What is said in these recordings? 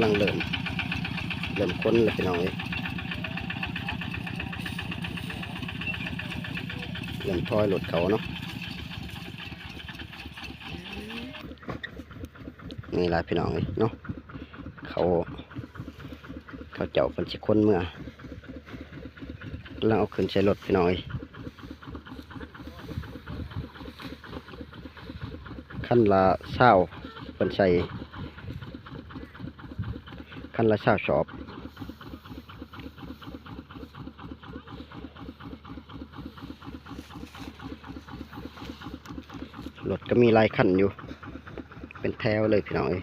ำลังเริ่มเริ่มค้นเลยพี่น้องเอ้ยเริ่มทอยรถเขาเนาะนี่ละพี่น้องเนาะเขา เขาเจ้าเป็นสิคนเมื่อกำลังเอาขึ้นใช้รถพี่น้องเอ้ยขั้นละเศร้าเป็นใส่ ขั้นละเศร้าชอบรถก็มีลายคันอยู่ เป็นแถวเลยพี่น้องเอ้ย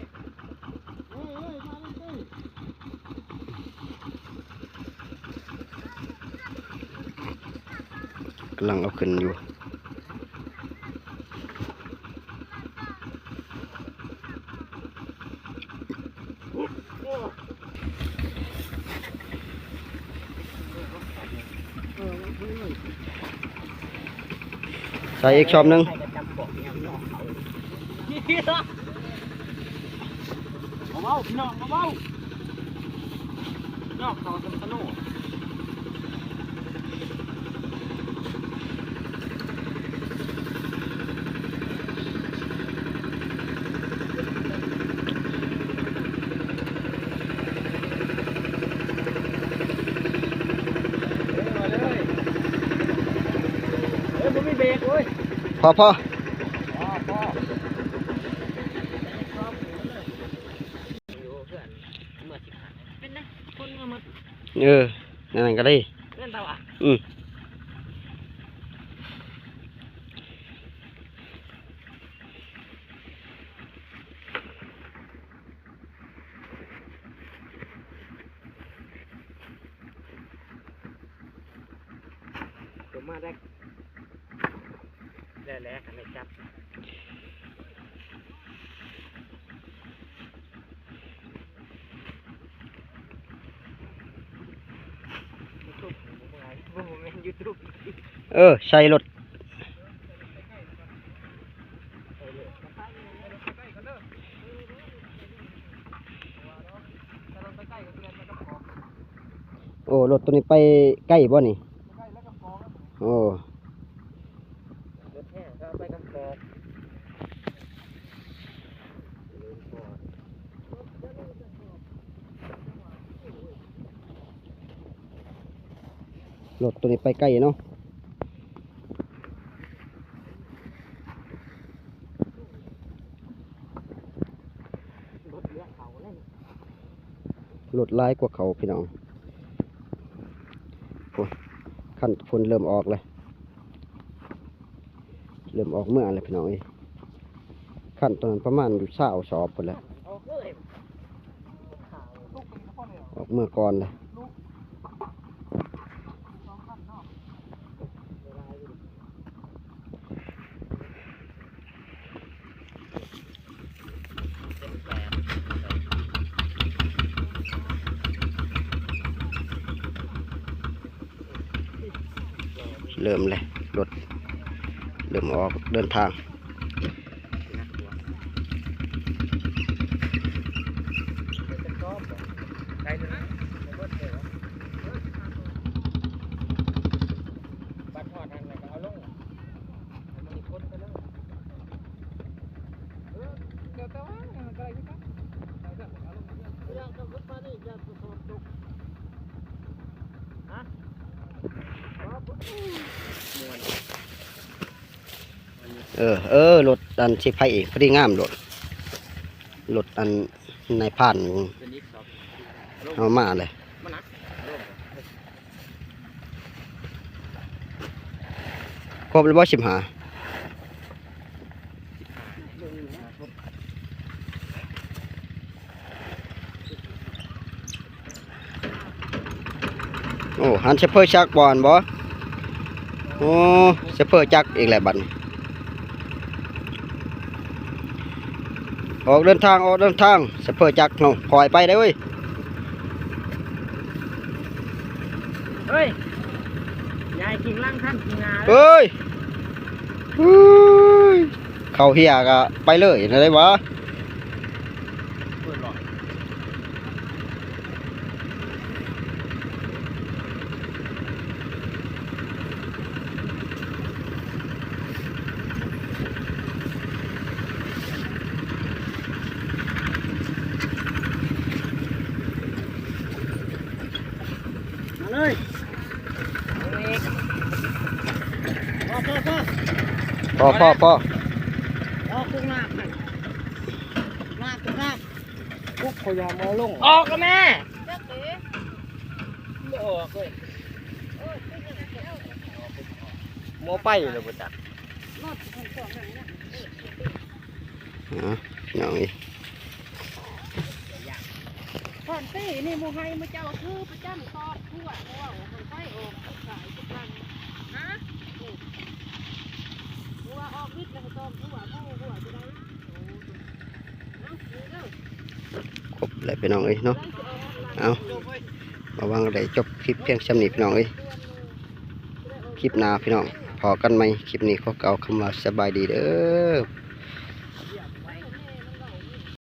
กำลังเอาขึ้นอยู่ ใส่อีกชอบนึงเบาๆพี่น้องเบาๆน้องเขาสนุก พอพอ พ่อพ่ออยู่เพื่อนเมื่อสิบห้าเป็นนะคนเมื่อมา เออนั่นก็ได้ เล่นเตาอ่ะ อืม ผมมาได้ แล้วแล้วกันเลยจับยูทูบผมเป็นยูทูบเออ ใส่รถโอ้รถตัวนี้ไปใกล้บ่นี่ โอ้ รถแห่ก็ไปกำกอก รถตัวนี้ไปใกล้เนาะรถเลี้ยเขาเลยรถร้ายกว่าเขาพี่น้องขั้นคนเริ่มออกเลย เริ่มออกเมื่อเลยพี่น้องเอ้ขั้นตอนนั้นประมาณอยู่เศร้าสอบไปแล้วเอาเลยข่าวออกเมื่อก่อนเลย เริ่มเลยรถเริ่มออกเดินทาง เออ เออรถอันสิไผพอดีงามรถรถอันในผ่านเป็นอีกสอบเอามาเลยมันหนักลงครบแล้วบ่สิบหาโอ้หันเชฟเฟอร์ชักบอลบ่โอ้เชฟเฟอร์จักอีกแล้วบัดนี้ ออกเดินทางออกเดินทางเชฟเฟอร์จักเนาะคอยไปได้เว้ยเฮ้ยยายกินล่างท่านกินงาเอ้ยเฮ้ยเข้าเฮียก็ไปเลยนะได้วะ เปิดหลอด เลยพ่อพ่อพ่อพ่อพ่อพ่อออกขึ้นมากเลยมากขึ้นมากพวกพยายามมาลงออกกับแม่ไม่ออกเลยโมไปเลยบ่จักอ๋อพี่น้องเอ้ ยก่อนตีนี่มูให้มาเจ้าคือประจำตอบทั่วเพราะว่ามันไฟออกสายทุกครั้งนะหัวออกนิดแล้วตอมทั่วผู้หัวจะได้เอาเร็วครบเลยพี่น้องเอ้ยเนาะเอามาวังได้จบคลิปเพียงชำนี้พี่น้องเอ้ยคลิปหน้าพี่น้องพอกันไหมคลิปนี้ขอเกาคำว่าสบายดีเด้อ